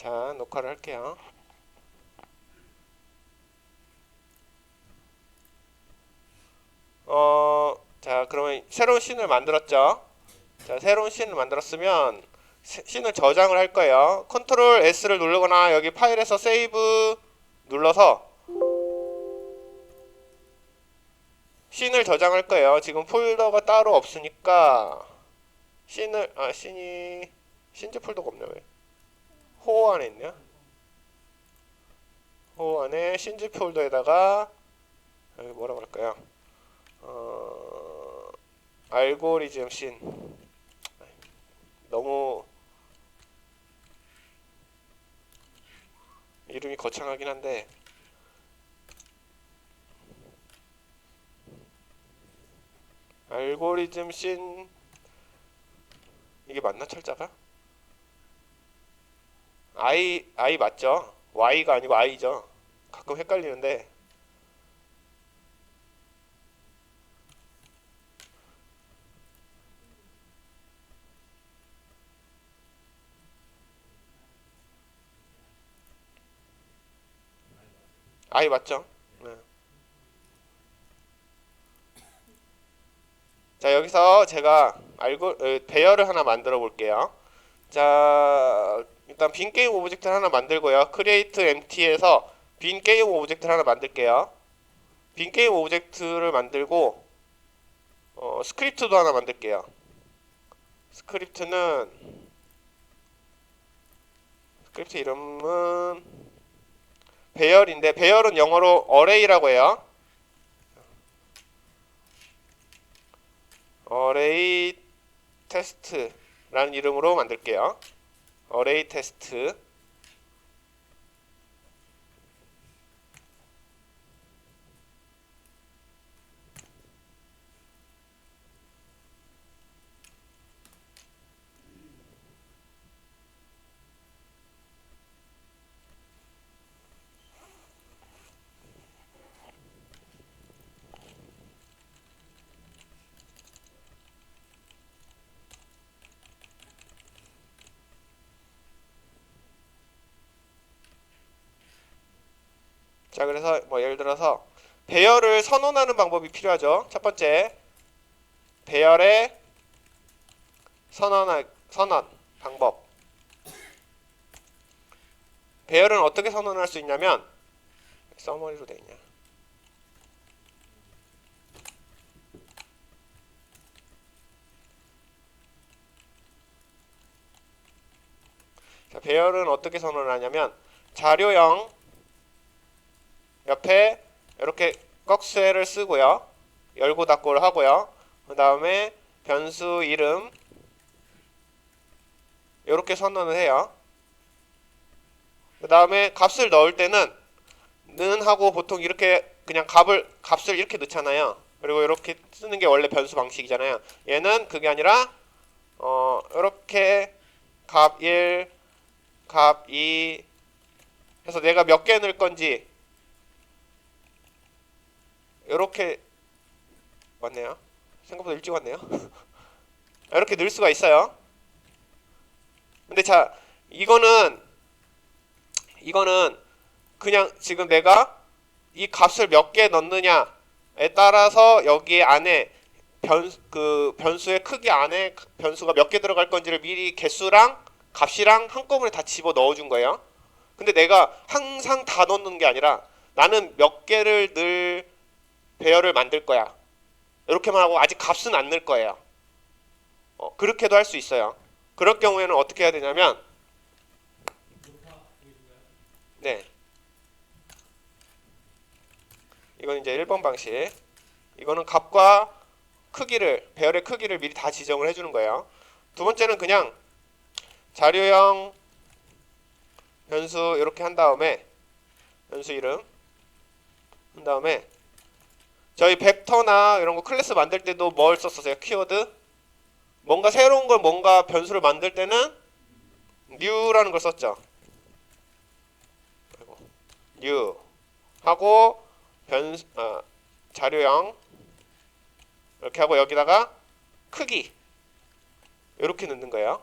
자, 녹화를 할게요. 어, 자, 그러면 새로운 씬을 만들었죠? 자, 새로운 씬을 만들었으면 시- 씬을 저장을 할 거예요. 컨트롤 S를 누르거나 여기 파일에서 세이브 눌러서 씬을 저장할 거예요. 지금 폴더가 따로 없으니까 씬을 아 씬이 씬즈 폴더가 없네 왜? 호호 안에 있냐? 호호 안에 씬즈 폴더에다가 여기 뭐라고 할까요? 어 알고리즘 씬 너무 이름이 거창하긴 한데 알고리즘 씬 이게 맞나 철자가? I I 맞죠? Y가 아니고 I죠. 가끔 헷갈리는데 I 맞죠? 네. 자 여기서 제가 알고 어, 배열을 하나 만들어 볼게요. 자 일단 빈 게임 오브젝트를 하나 만들고요. 크리에이트 empty에서 빈 게임 오브젝트를 하나 만들게요. 빈 게임 오브젝트를 만들고 어, 스크립트도 하나 만들게요. 스크립트는 스크립트 이름은 배열인데 배열은 영어로 array라고 해요. array test라는 이름으로 만들게요. Array test 자, 그래서 뭐 예를 들어서 배열을 선언하는 방법이 필요하죠. 첫 번째, 배열의 선언 선언 방법. 배열은 어떻게 선언할 수 있냐면 서머리로 돼 있냐? 자, 배열은 어떻게 선언하냐면 자료형 옆에 이렇게 꺽쇠를 쓰고요. 열고 닫고를 하고요. 그 다음에 변수 이름 이렇게 선언을 해요. 그 다음에 값을 넣을 때는 는 하고 보통 이렇게 그냥 값을 값을 이렇게 넣잖아요. 그리고 이렇게 쓰는 게 원래 변수 방식이잖아요. 얘는 그게 아니라 어 이렇게 값 1, 값 2 해서 내가 몇 개 넣을 건지 이렇게 왔네요. 생각보다 일찍 왔네요. 이렇게 넣을 수가 있어요. 근데 자, 이거는 이거는 그냥 지금 내가 이 값을 몇 개 넣느냐에 따라서 여기 안에 변 그 변수의 크기 안에 변수가 몇 개 들어갈 건지를 미리 개수랑 값이랑 한꺼번에 다 집어 넣어 준 거예요. 근데 내가 항상 다 넣는 게 아니라 나는 몇 개를 늘 배열을 만들 거야. 이렇게만 하고 아직 값은 안 넣을 거예요. 어, 그렇게도 할 수 있어요. 그럴 경우에는 어떻게 해야 되냐면 네. 이건 이제 1번 방식. 이거는 값과 크기를 배열의 크기를 미리 다 지정을 해 주는 거예요. 두 번째는 그냥 자료형 변수 이렇게 한 다음에 변수 이름 한 다음에 저희 벡터나 이런 거 클래스 만들 때도 뭘 썼었어요? 키워드? 뭔가 새로운 걸 뭔가 변수를 만들 때는 new라는 걸 썼죠. new 하고 변 아, 자료형 이렇게 하고 여기다가 크기 이렇게 넣는 거예요.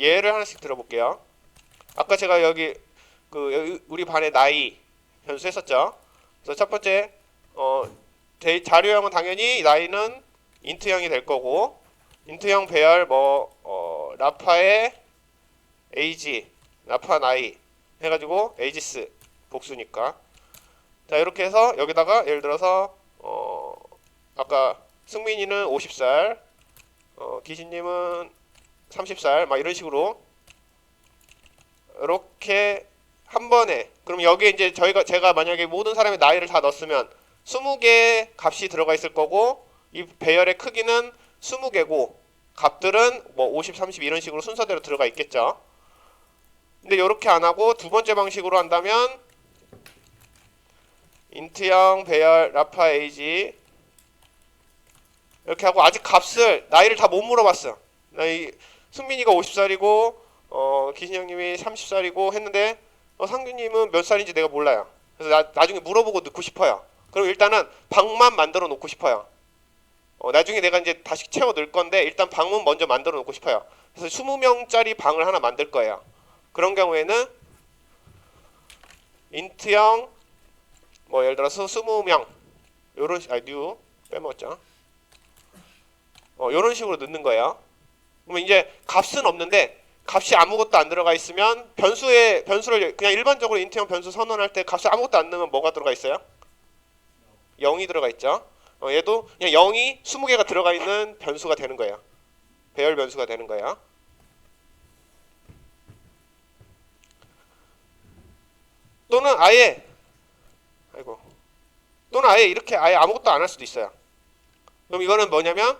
예를 하나씩 들어볼게요. 아까 제가 여기 그 여기 우리 반의 나이 변수 했었죠. 그래서 첫 번째 어 데- 자료형은 당연히 나이는 인트형이 될 거고 인트형 배열 뭐 어, 라파의 에이지 라파 나이 해가지고 에이지스 복수니까. 자 이렇게 해서 여기다가 예를 들어서 어 아까 승민이는 50살 어 기신님은 30살 막 이런 식으로 이렇게 한 번에 그럼 여기에 이제 저희가 제가 만약에 모든 사람의 나이를 다 넣었으면 20개 값이 들어가 있을 거고 이 배열의 크기는 20개고 값들은 뭐 50, 30 이런 식으로 순서대로 들어가 있겠죠. 근데 이렇게 안 하고 두 번째 방식으로 한다면 인트형 배열 라파 에이지 이렇게 하고 아직 값을 나이를 다 못 물어봤어. 나이 승민이가 50살이고 어 기신 형님이 30살이고 했는데 어, 상규님은 몇 살인지 내가 몰라요. 그래서 나, 나중에 물어보고 넣고 싶어요. 그럼 일단은 방만 만들어 놓고 싶어요. 어, 나중에 내가 이제 다시 채워 넣을 건데 일단 방문 먼저 만들어 놓고 싶어요. 그래서 20명짜리 방을 하나 만들 거예요. 그런 경우에는 인트형 뭐 예를 들어서 20명 요런 식- 아, 뉴 빼먹었죠. 어, 요런 식으로 넣는 거예요. 그러면 이제 값은 없는데 값이 아무것도 안 들어가 있으면 변수에 변수를 그냥 일반적으로 인트형 변수 선언할 때 값을 아무것도 안 넣으면 뭐가 들어가 있어요? 0이 들어가 있죠. 어, 얘도 그냥 0이 20개가 들어가 있는 변수가 되는 거예요. 배열 변수가 되는 거예요. 또는 아예 아이고 또는 아예 이렇게 아예 아무것도 안 할 수도 있어요. 그럼 이거는 뭐냐면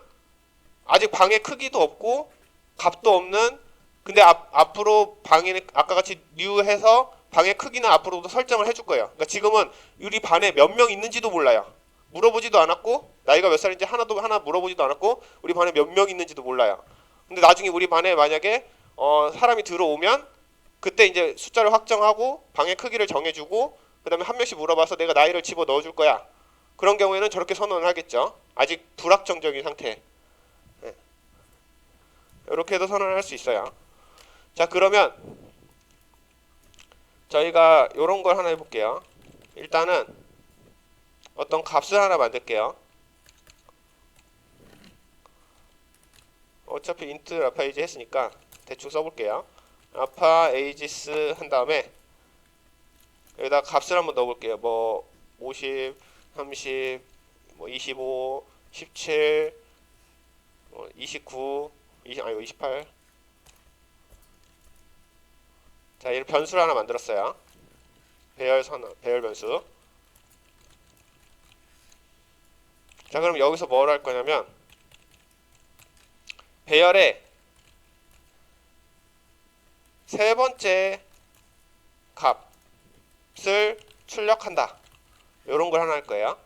아직 방의 크기도 없고 값도 없는 근데 앞, 앞으로 방에는 아까 같이 new 해서 방의 크기는 앞으로도 설정을 해줄 거예요. 그러니까 지금은 우리 반에 몇 명 있는지도 몰라요. 물어보지도 않았고 나이가 몇 살인지 하나도 하나 물어보지도 않았고 우리 반에 몇 명 있는지도 몰라요. 근데 나중에 우리 반에 만약에 어, 사람이 들어오면 그때 이제 숫자를 확정하고 방의 크기를 정해주고 그다음에 한 명씩 물어봐서 내가 나이를 집어 넣어줄 거야. 그런 경우에는 저렇게 선언을 하겠죠. 아직 불확정적인 상태. 네. 이렇게 해도 선언을 할 수 있어요. 자 그러면 저희가 이런 걸 하나 해볼게요. 일단은 어떤 값을 하나 만들게요. 어차피 인트 라파 에이지 했으니까 대충 써볼게요. 라파 에이지스 한 다음에 여기다 값을 한번 넣어볼게요. 뭐 50, 30, 뭐 25, 17, 뭐 29, 20, 아니 28. 자, 이런 변수를 하나 만들었어요. 배열 선언, 배열 변수. 자, 그럼 여기서 뭘 할 거냐면 배열에 세 번째 값을 출력한다. 이런 걸 하나 할 거예요.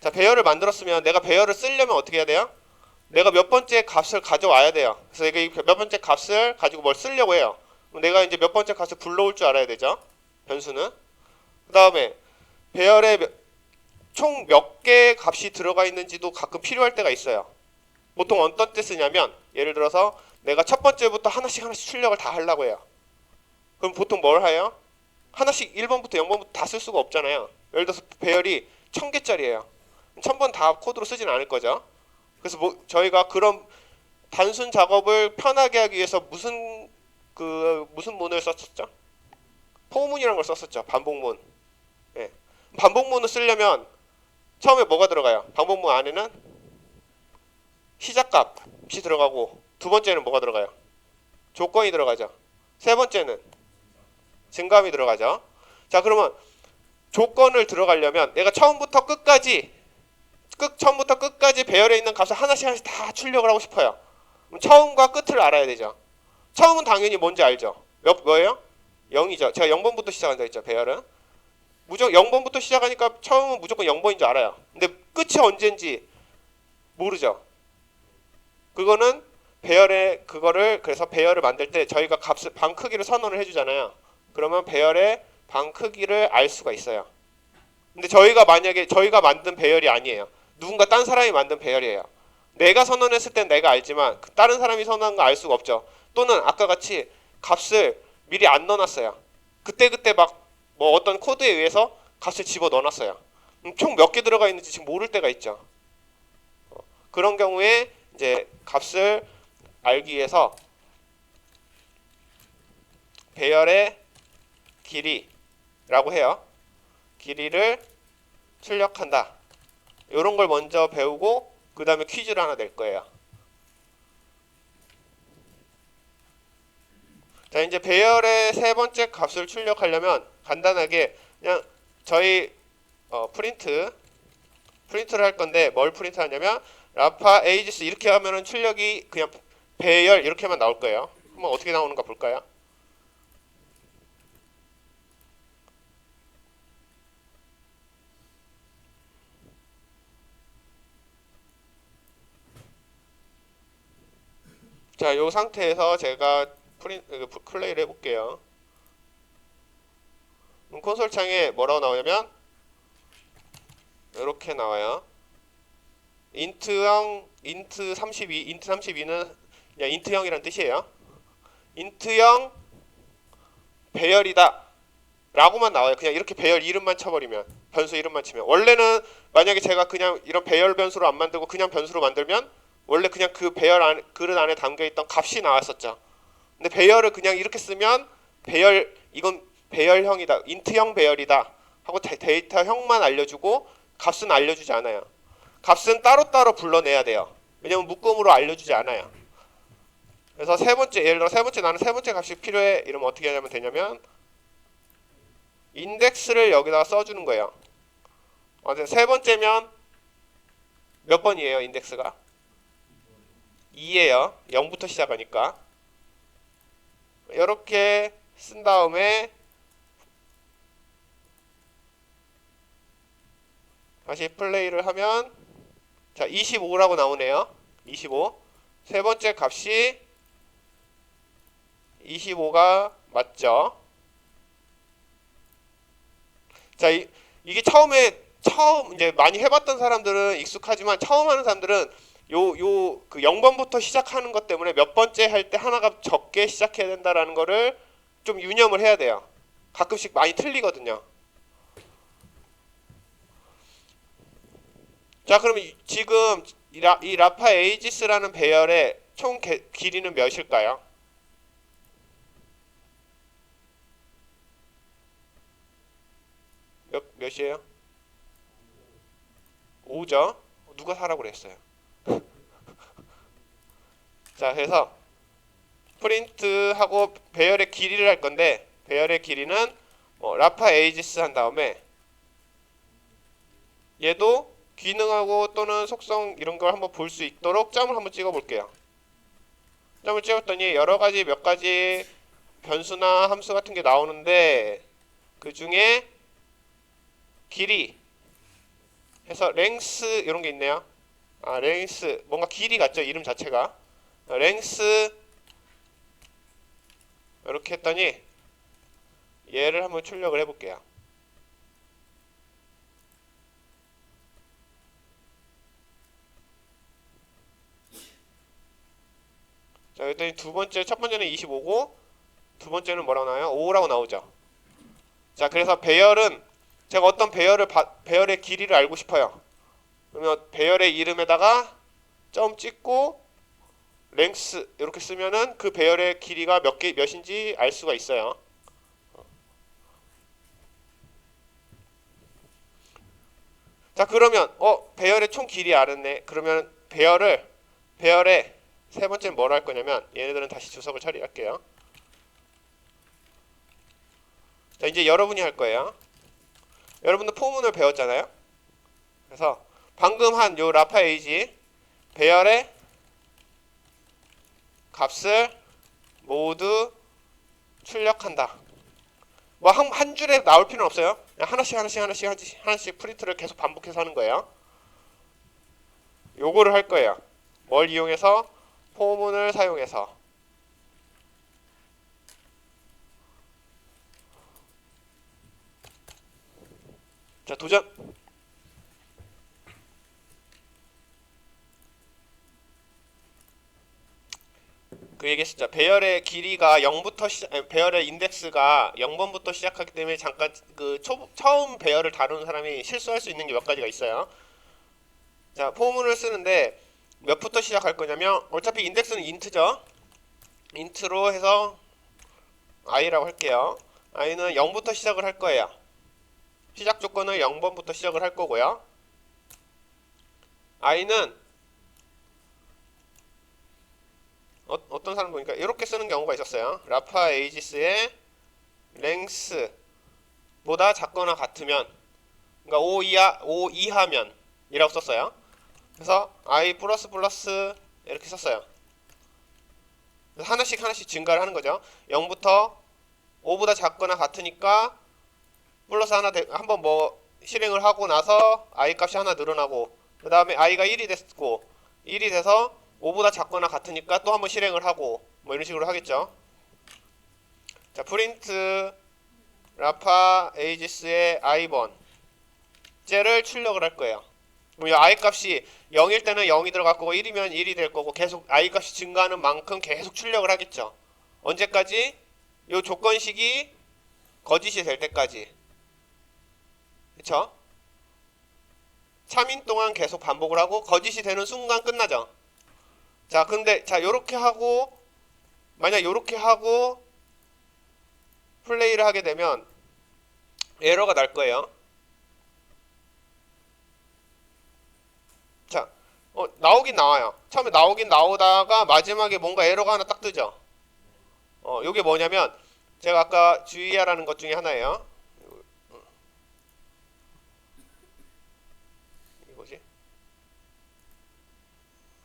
자, 배열을 만들었으면 내가 배열을 쓰려면 어떻게 해야 돼요? 내가 몇 번째 값을 가져와야 돼요. 그래서 이게 몇 번째 값을 가지고 뭘 쓰려고 해요. 내가 이제 몇 번째 값을 불러올 줄 알아야 되죠. 변수는. 그 다음에 배열에 총 몇개 값이 들어가 있는지도 가끔 필요할 때가 있어요. 보통 어떤 때 쓰냐면 예를 들어서 내가 첫 번째부터 하나씩 하나씩 출력을 다 하려고 해요. 그럼 보통 뭘 해요? 하나씩 1번부터 0번부터 다 쓸 수가 없잖아요. 예를 들어서 배열이 1000개짜리예요. 1000번 다 코드로 쓰진 않을 거죠. 그래서 뭐 저희가 그런 단순 작업을 편하게 하기 위해서 무슨 그 무슨 문을 썼었죠? 포문이라는 걸 썼었죠. 반복문. 예. 반복문을 쓰려면 처음에 뭐가 들어가요? 반복문 안에는 시작값이 들어가고 두 번째는 뭐가 들어가요? 조건이 들어가죠. 세 번째는 증감이 들어가죠. 자, 그러면 조건을 들어가려면 내가 처음부터 끝까지 끝 처음부터 끝까지 배열에 있는 값을 하나씩 하나씩 다 출력을 하고 싶어요. 처음과 끝을 알아야 되죠. 처음은 당연히 뭔지 알죠. 몇 뭐예요? 0이죠. 제가 0번부터 시작한다 했죠. 배열은. 무조건 0번부터 시작하니까 처음은 무조건 0번인 줄 알아요. 근데 끝이 언제인지 모르죠. 그거는 배열의 그거를 그래서 배열을 만들 때 저희가 값을 방 크기를 선언을 해주잖아요. 그러면 배열의 방 크기를 알 수가 있어요. 근데 저희가 만약에 저희가 만든 배열이 아니에요. 누군가 딴 사람이 만든 배열이에요. 내가 선언했을 땐 내가 알지만 그 다른 사람이 선언한 거 알 수가 없죠. 또는 아까 같이 값을 미리 안 넣어놨어요. 그때 그때 막 뭐 어떤 코드에 의해서 값을 집어 넣어놨어요. 총 몇 개 들어가 있는지 지금 모를 때가 있죠. 어, 그런 경우에 이제 값을 알기 위해서 배열의 길이라고 해요. 길이를 출력한다. 이런 걸 먼저 배우고 그 다음에 퀴즈를 하나 낼 거예요. 자 이제 배열의 세 번째 값을 출력하려면 간단하게 그냥 저희 어, 프린트 프린트를 할 건데 뭘 프린트 하냐면 라파 에이지스 이렇게 하면은 출력이 그냥 배열 이렇게만 나올 거예요. 한번 어떻게 나오는가 볼까요? 자, 이 상태에서 제가 프린 그, 플레이를 해볼게요. 콘솔 창에 뭐라고 나오냐면 이렇게 나와요. 인트형 인트 32 인트 32는 그냥 인트형이란 뜻이에요. 인트형 배열이다 라고만 나와요. 그냥 이렇게 배열 이름만 쳐버리면 변수 이름만 치면 원래는 만약에 제가 그냥 이런 배열 변수로 안 만들고 그냥 변수로 만들면 원래 그냥 그 배열 안, 그릇 안에 담겨 있던 값이 나왔었죠. 근데 배열을 그냥 이렇게 쓰면 배열 이건 배열형이다 인트형 배열이다 하고 데, 데이터형만 알려주고 값은 알려주지 않아요. 값은 따로따로 불러내야 돼요. 왜냐면 묶음으로 알려주지 않아요. 그래서 세 번째 예를 들어 세 번째 나는 세 번째 값이 필요해 이러면 어떻게 하면 되냐면 인덱스를 여기다가 써주는 거예요. 어, 세 번째면 몇 번이에요 인덱스가? 2예요. 0부터 시작하니까. 이렇게 쓴 다음에 다시 플레이를 하면 자 25라고 나오네요. 25. 세 번째 값이 25가 맞죠? 자, 이, 이게 처음에 처음 이제 많이 해봤던 사람들은 익숙하지만 처음 하는 사람들은 요 요 그 0번부터 시작하는 것 때문에 몇 번째 할 때 하나가 적게 시작해야 된다라는 거를 좀 유념을 해야 돼요. 가끔씩 많이 틀리거든요. 자, 이- 지금 이, 라, 이 라파 에이지스라는 배열의 총 개- 길이는 몇일까요? 몇 몇이에요? 5죠? 누가 사라고 그랬어요? 자, 그래서 프린트하고 배열의 길이를 할 건데 배열의 길이는 뭐 라파 에이지스 한 다음에 얘도 기능하고 또는 속성 이런 걸 한번 볼 수 있도록 점을 한번 찍어 볼게요. 점을 찍었더니 여러 가지 몇 가지 변수나 함수 같은 게 나오는데 그 중에 길이 해서 랭스 이런 게 있네요. 아 랭스 뭔가 길이 같죠 이름 자체가 어, 랭스 이렇게 했더니 얘를 한번 출력을 해볼게요. 자, 그랬더니 두 번째, 첫 번째는 25고, 두 번째는 뭐라고 나와요? 5라고 나오죠. 자, 그래서 배열은, 제가 어떤 배열을, 바, 배열의 길이를 알고 싶어요. 그러면 배열의 이름에다가 점 찍고, 랭스, 이렇게 쓰면은 그 배열의 길이가 몇 개, 몇인지 알 수가 있어요. 자, 그러면, 어, 배열의 총 길이 알았네. 그러면 배열을, 배열의 세 번째는 뭘 할 거냐면 얘네들은 다시 주석을 처리할게요. 자 이제 여러분이 할 거예요. 여러분도 포문을 배웠잖아요. 그래서 방금 한 요 라파 에이지 배열의 값을 모두 출력한다. 뭐한 한 줄에 나올 필요는 없어요. 하나씩 하나씩 하나씩 하나씩 하나씩 프린트를 계속 반복해서 하는 거예요. 요거를 할 거예요. 뭘 이용해서 포문을 사용해서 자 도전 그 얘기했었죠. 배열의 길이가 0부터 시작, 배열의 인덱스가 0번부터 시작하기 때문에 잠깐 그 초, 처음 배열을 다루는 사람이 실수할 수 있는 게 몇 가지가 있어요. 자, 포문을 쓰는데 몇부터 시작할 거냐면 어차피 인덱스는 인트죠. 인트로 해서 i라고 할게요. i는 0부터 시작을 할 거예요. 시작 조건을 0번부터 시작을 할 거고요. i는 어, 어떤 사람 보니까 이렇게 쓰는 경우가 있었어요. 라파 에이지스의 랭스보다 작거나 같으면 그러니까 5 이하 5 이하면 이라고 썼어요. 그래서 i 플러스 플러스 이렇게 썼어요. 하나씩 하나씩 증가를 하는 거죠. 0부터 5보다 작거나 같으니까 플러스 하나 되- 한번 뭐 실행을 하고 나서 i 값이 하나 늘어나고 그 다음에 i가 1이 됐고 1이 돼서 5보다 작거나 같으니까 또 한번 실행을 하고 뭐 이런 식으로 하겠죠. 자 프린트 라파 에이지스의 i번 쟤를 출력을 할 거예요. 그럼 이 i 값이 0일 때는 0이 들어갈 거고 1이면 1이 될 거고 계속 i 값이 증가하는 만큼 계속 출력을 하겠죠. 언제까지? 요 조건식이 거짓이 될 때까지. 그쵸? 3인 동안 계속 반복을 하고 거짓이 되는 순간 끝나죠. 자, 근데 자, 요렇게 하고 만약 요렇게 하고 플레이를 하게 되면 에러가 날 거예요. 자, 어, 나오긴 나와요. 처음에 나오긴 나오다가 마지막에 뭔가 에러가 하나 딱 뜨죠. 어, 요게 뭐냐면 제가 아까 주의하라는 것 중에 하나예요. 이거지?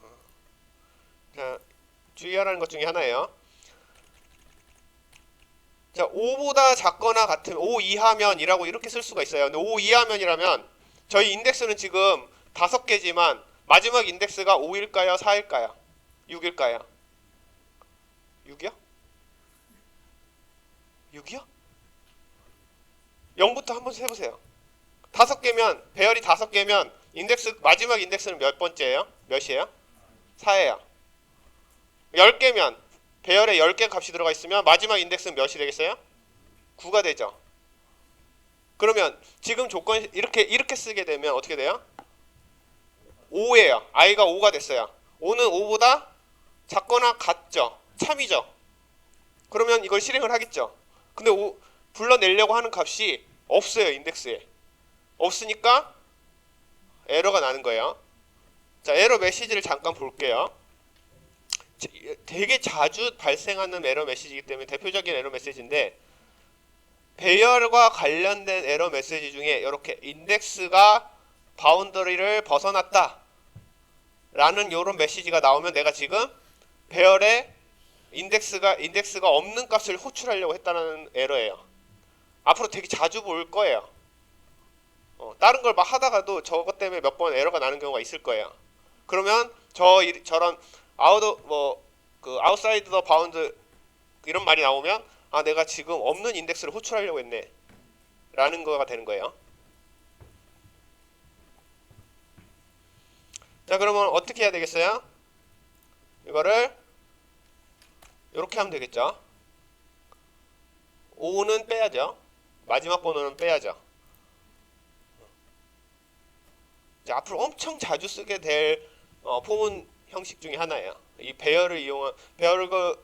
어. 자, 주의하라는 것 중에 하나예요. 자, 5보다 작거나 같으면 5 이하면이라고 이렇게 쓸 수가 있어요. 근데 5 이하면이라면 저희 인덱스는 지금 다섯 개지만 마지막 인덱스가 5일까요? 4일까요? 6일까요? 6이요? 6이요? 0부터 한번 해보세요. 다섯 개면 배열이 다섯 개면 인덱스 마지막 인덱스는 몇 번째예요? 몇이에요? 4예요. 10개면 배열에 10개 값이 들어가 있으면 마지막 인덱스는 몇이 되겠어요? 9가 되죠. 그러면 지금 조건 이렇게 이렇게 쓰게 되면 어떻게 돼요? 5예요. i가 5가 됐어요. 5는 5보다 작거나 같죠. 참이죠. 그러면 이걸 실행을 하겠죠. 근데 5 불러내려고 하는 값이 없어요. 인덱스에. 없으니까 에러가 나는 거예요. 자, 에러 메시지를 잠깐 볼게요. 자, 되게 자주 발생하는 에러 메시지이기 때문에 대표적인 에러 메시지인데 배열과 관련된 에러 메시지 중에 이렇게 인덱스가 바운더리를 벗어났다 라는 이런 메시지가 나오면 내가 지금 배열에 인덱스가 인덱스가 없는 값을 호출하려고 했다는 에러예요. 앞으로 되게 자주 볼 거예요. 어, 다른 걸 막 하다가도 저것 때문에 몇 번 에러가 나는 경우가 있을 거예요. 그러면 저 이- 저런 아웃 뭐그 아웃사이드 더 바운드 이런 말이 나오면 아 내가 지금 없는 인덱스를 호출하려고 했네 라는 거가 되는 거예요. 자 그러면 어떻게 해야 되겠어요? 이거를 이렇게 하면 되겠죠. 5는 빼야죠. 마지막 번호는 빼야죠. 이제 앞으로 엄청 자주 쓰게 될 어, 포문 형식 중에 하나예요. 이 배열을 이용한 배열 그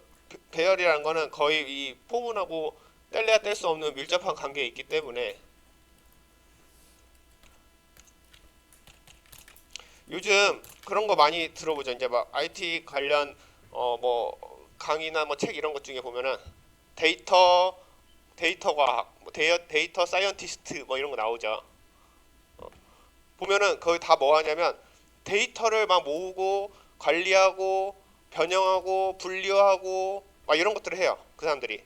배열이라는 거는 거의 이 포문하고 뗄래야 뗄 수 없는 밀접한 관계에 있기 때문에 요즘 그런 거 많이 들어보죠. 이제 막 IT 관련 어 뭐 강의나 뭐 책 이런 것 중에 보면은 데이터 데이터 과학, 뭐 데이터, 데이터 사이언티스트 뭐 이런 거 나오죠. 어, 보면은 거의 다 뭐 하냐면 데이터를 막 모으고 관리하고 변형하고 분류하고 막 이런 것들을 해요. 그 사람들이.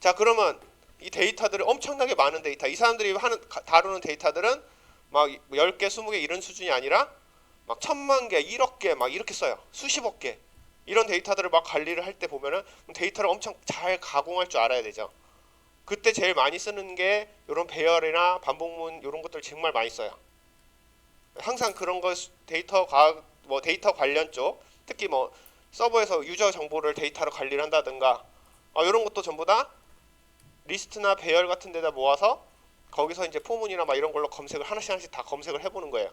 자 그러면 이 데이터들을 엄청나게 많은 데이터 이 사람들이 하는 가- 다루는 데이터들은 막 10개, 20개 이런 수준이 아니라 막 천만 개, 1억 개 막 이렇게 써요. 수십억 개. 이런 데이터들을 막 관리를 할 때 보면은 데이터를 엄청 잘 가공할 줄 알아야 되죠. 그때 제일 많이 쓰는 게 이런 배열이나 반복문 이런 것들 정말 많이 써요. 항상 그런 거 수- 데이터 과학 뭐 데이터 관련 쪽 특히 뭐 서버에서 유저 정보를 데이터로 관리를 한다든가 어, 이런 것도 전부 다 리스트나 배열 같은 데다 모아서 거기서 이제 포문이나 막 이런 걸로 검색을 하나씩 하나씩 다 검색을 해보는 거예요.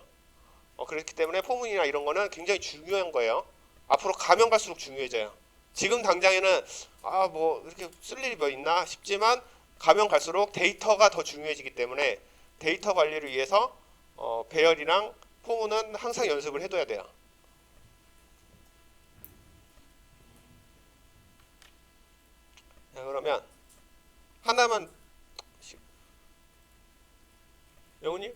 어, 그렇기 때문에 포문이나 이런 거는 굉장히 중요한 거예요. 앞으로 가면 갈수록 중요해져요. 지금 당장에는 아 뭐 이렇게 쓸 일이 뭐 있나 싶지만 가면 갈수록 데이터가 더 중요해지기 때문에 데이터 관리를 위해서 어, 배열이랑 포문은 항상 연습을 해둬야 돼요. 자, 그러면 하나만 시- 영훈님